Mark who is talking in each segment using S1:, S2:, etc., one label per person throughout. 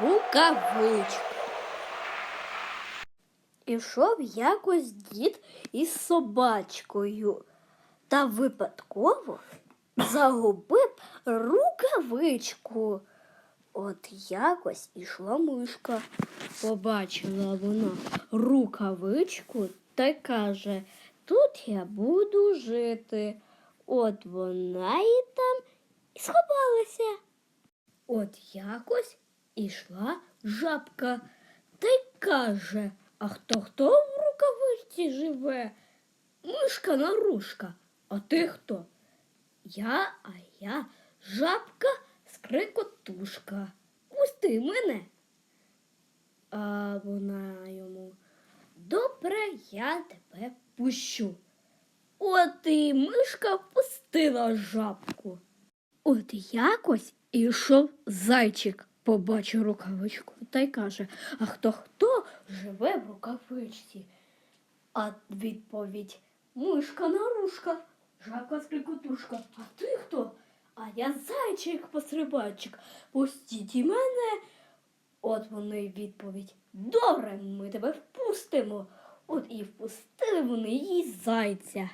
S1: рукавичку. Ішов якось дід із собачкою та випадково загубив рукавичку. От якось ішла мишка. Побачила вона рукавичку та каже, тут я буду жити. От вона і там і сховалася. От якось ішла жабка та й каже, а хто хто в рукавичці живе? Мишка нарушка. А ти хто? Я, а я жабка скрикотушка. Пусти мене. А вона йому. Добре, я тебе пущу. От і мишка впустила жабку. От якось ішов зайчик, побачив рукавичку та й каже, а хто хто живе в рукавичці? А відповідь мишка нарушка, жабка скрикотушка. А ти хто? А я зайчик посрибачик. Пустіть і мене. От вони відповідь. Добре, ми тебе впустимо. От і впустили вони їй зайця.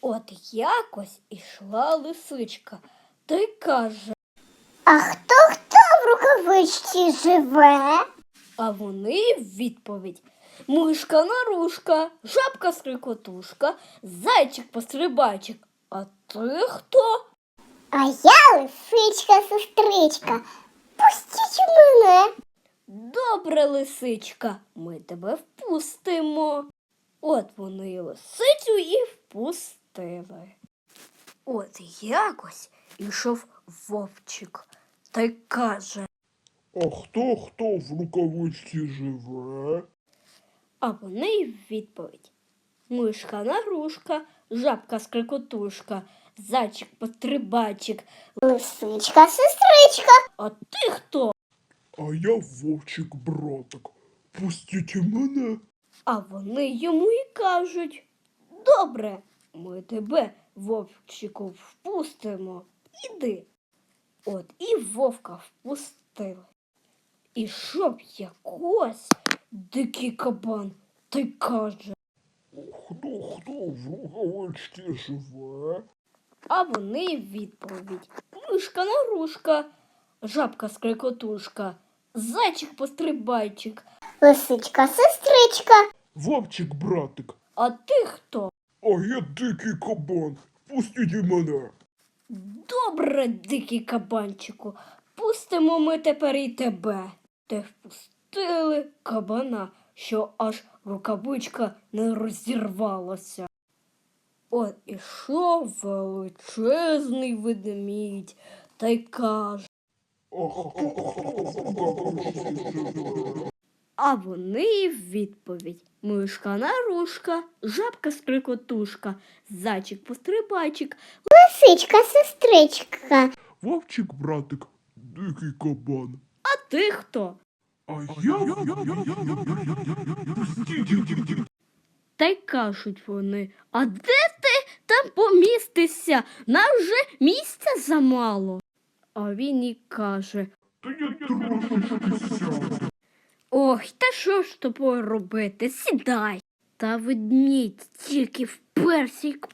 S1: От якось ішла лисичка та й каже,
S2: А хто хто в рукавичці живе?
S1: а вони в відповідь. Мишка нарушка, жабка скрикотушка, зайчик пострибайчик. А ти хто?
S2: А я лисичка сестричка. Пустіть мене.
S1: Добре, лисичка, ми тебе впустимо. От вони й лисицю і впустили. От якось ішов вовчик та й каже,
S3: А хто хто в рукавичці живе?
S1: а вони й в відповідь. Мишка нарушка, жабка скрикотушка, зайчик пострибайчик.
S2: Лисичка сестричка.
S1: А ти хто?
S3: А я вовчик братик. Пустіть мене.
S1: А вони йому і кажуть. Добре, ми тебе, вовчику, впустимо. Іди. От і вовка впустили. Ішов якось дикий кабан та й каже,
S3: Хто хто в рукавичці живе?
S1: а вони відповідь. Мишка нарушка, жабка скрикотушка, зайчик пострибайчик.
S2: Лисичка сестричка.
S3: Вовчик братик.
S1: А ти хто?
S3: А я дикий кабан. Пустіть і мене.
S1: Добре, дикий кабанчику, пустимо ми тепер і тебе. Те впустили кабана, що аж рукавичка не розірвалася. От ішов величезний ведмідь та й каже,
S3: А
S1: вони в відповідь. Мишка нарушка, жабка скрикотушка, зайчик пострибайчик,
S2: Лисичка сестричка.
S3: Вовчик братик, дикий кабан.
S1: А ти хто? Та й кажуть вони, а де ти там помістишся? Нам вже місця замало. А він і каже,
S3: трошечки
S1: та що ж тобою робити? Сідай. Та ведмідь тільки вперся, як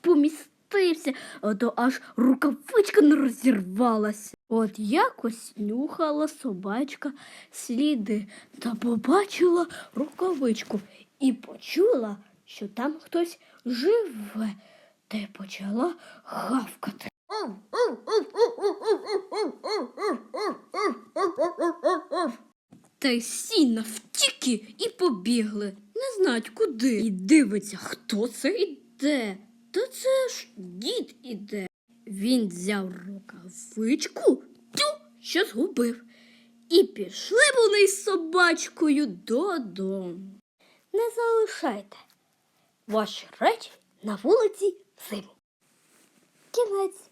S1: помістився, а то аж рукавичка не розірвалася. От якось нюхала собачка сліди та побачила рукавичку і почула, що там хтось живе, та й почала гавкати. Та й всі навтіки і побігли. Не знають куди. І дивиться, хто це йде. Та це ж дід іде. Він взяв рукавичку, тю, що згубив. І пішли вони з собачкою додому. Не залишайте ваші речі на вулиці зиму. Кінець.